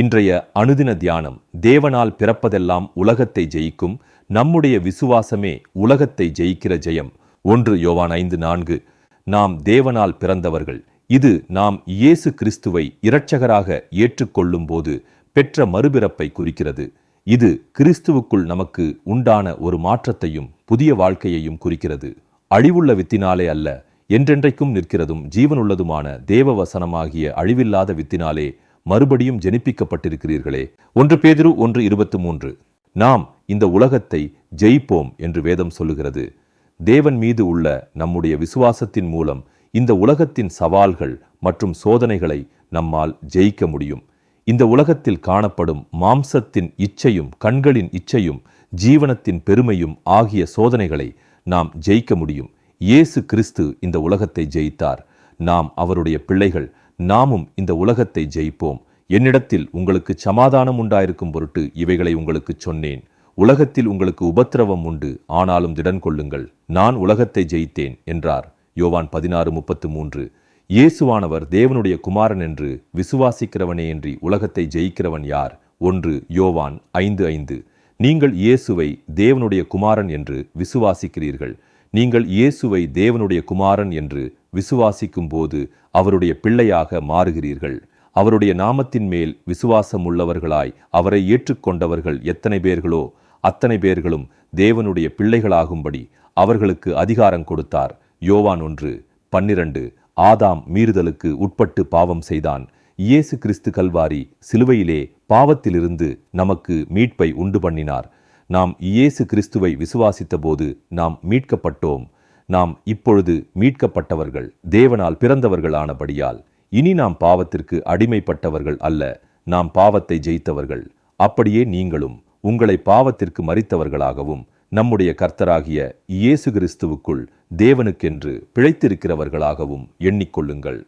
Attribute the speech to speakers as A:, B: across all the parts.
A: இன்றைய அனுதின தியானம் தேவனால் பிறப்பதெல்லாம் உலகத்தை ஜெயிக்கும் நம்முடைய விசுவாசமே உலகத்தை ஜெயிக்கிற ஜெயம். ஒன்று யோவான் ஐந்து நான்கு. நாம் தேவனால் பிறந்தவர்கள். இது நாம் இயேசு கிறிஸ்துவை இரட்சகராக ஏற்றுக்கொள்ளும் போது பெற்ற மறுபிறப்பை குறிக்கிறது. இது கிறிஸ்துவுக்குள் நமக்கு உண்டான ஒரு மாற்றத்தையும் புதிய வாழ்க்கையையும் குறிக்கிறது. அழிவுள்ள வித்தினாலே அல்ல என்றென்றைக்கும் நிற்கிறதும் ஜீவனுள்ளதுமான தேவ வசனமாகிய அழிவில்லாத வித்தினாலே மறுபடியும் ஜெனிப்பிக்கப்பட்டிருக்கிறீர்களே. ஒன்று பேதிரு ஒன்று இருபத்தி மூன்று. நாம் இந்த உலகத்தை ஜெயிப்போம் என்று வேதம் சொல்லுகிறது. தேவன் மீது உள்ள நம்முடைய விசுவாசத்தின் மூலம் இந்த உலகத்தின் சவால்கள் மற்றும் சோதனைகளை நம்மால் ஜெயிக்க முடியும். இந்த உலகத்தில் காணப்படும் மாம்சத்தின் இச்சையும் கண்களின் இச்சையும் ஜீவனத்தின் பெருமையும் ஆகிய சோதனைகளை நாம் ஜெயிக்க முடியும். இயேசு கிறிஸ்து இந்த உலகத்தை ஜெயித்தார். நாம் அவருடைய பிள்ளைகள் நாமும் இந்த உலகத்தை ஜெயிப்போம். என்னிடத்தில் உங்களுக்கு சமாதானம் உண்டாயிருக்கும் பொருட்டு இவைகளை உங்களுக்கு சொன்னேன். உலகத்தில் உங்களுக்கு உபத்திரவம் உண்டு ஆனாலும் திடன் கொள்ளுங்கள். நான் உலகத்தை ஜெயித்தேன் என்றார். யோவான் பதினாறு முப்பத்து மூன்று. இயேசுவானவர் தேவனுடைய குமாரன் என்று விசுவாசிக்கிறவனே என்று உலகத்தை ஜெயிக்கிறவன் யார்? ஒன்று யோவான் ஐந்து ஐந்து. நீங்கள் இயேசுவை தேவனுடைய குமாரன் என்று விசுவாசிக்கிறீர்கள். நீங்கள் இயேசுவை தேவனுடைய குமாரன் என்று விசுவாசிக்கும் போது அவருடைய பிள்ளையாக மாறுகிறீர்கள். அவருடைய நாமத்தின் மேல் விசுவாசம் உள்ளவர்களாய் அவரை ஏற்றுக்கொண்டவர்கள் எத்தனை பேர்களோ அத்தனை பேர்களும் தேவனுடைய பிள்ளைகளாகும்படி அவர்களுக்கு அதிகாரம் கொடுத்தார். யோவான் ஒன்று பன்னிரண்டு ஆதாம் மீறுதலுக்கு உட்பட்டு பாவம் செய்தான். இயேசு கிறிஸ்து கல்வாரி சிலுவையிலே பாவத்திலிருந்து நமக்கு மீட்பை உண்டு பண்ணினார். நாம் இயேசு கிறிஸ்துவை விசுவாசித்தபோது நாம் மீட்கப்பட்டோம். நாம் இப்பொழுது மீட்கப்பட்டவர்கள் தேவனால் பிறந்தவர்களானபடியால் இனி நாம் பாவத்திற்கு அடிமைப்பட்டவர்கள் அல்ல நாம் பாவத்தை ஜெயித்தவர்கள். அப்படியே நீங்களும் உங்களை பாவத்திற்கு மறித்தவர்களாகவும் நம்முடைய கர்த்தராகிய இயேசு கிறிஸ்துவுக்குள் தேவனுக்கென்று பிழைத்திருக்கிறவர்களாகவும் எண்ணிக்கொள்ளுங்கள்.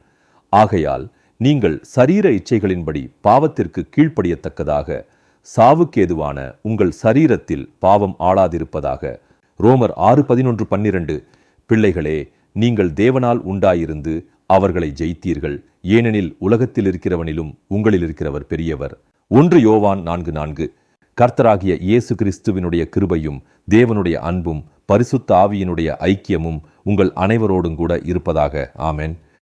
A: ஆகையால் நீங்கள் சரீர இச்சைகளின்படி பாவத்திற்கு கீழ்ப்படியத்தக்கதாக சாவுக்கேதுவான உங்கள் சரீரத்தில் பாவம் ஆளாதிருப்பதாக ரோமர் ஆறு பதினொன்று பன்னிரண்டு பிள்ளைகளே நீங்கள் தேவனால் உண்டாயிருந்து அவர்களை ஜெயித்தீர்கள். ஏனெனில் உலகத்தில் இருக்கிறவனிலும் உங்களில் இருக்கிறவர் பெரியவர். ஒன்று யோவான் நான்கு நான்கு கர்த்தராகிய இயேசு கிறிஸ்துவினுடைய கிருபையும் தேவனுடைய அன்பும் பரிசுத்த ஆவியினுடைய ஐக்கியமும் உங்கள் அனைவரோடும் கூட இருப்பதாக. ஆமென்.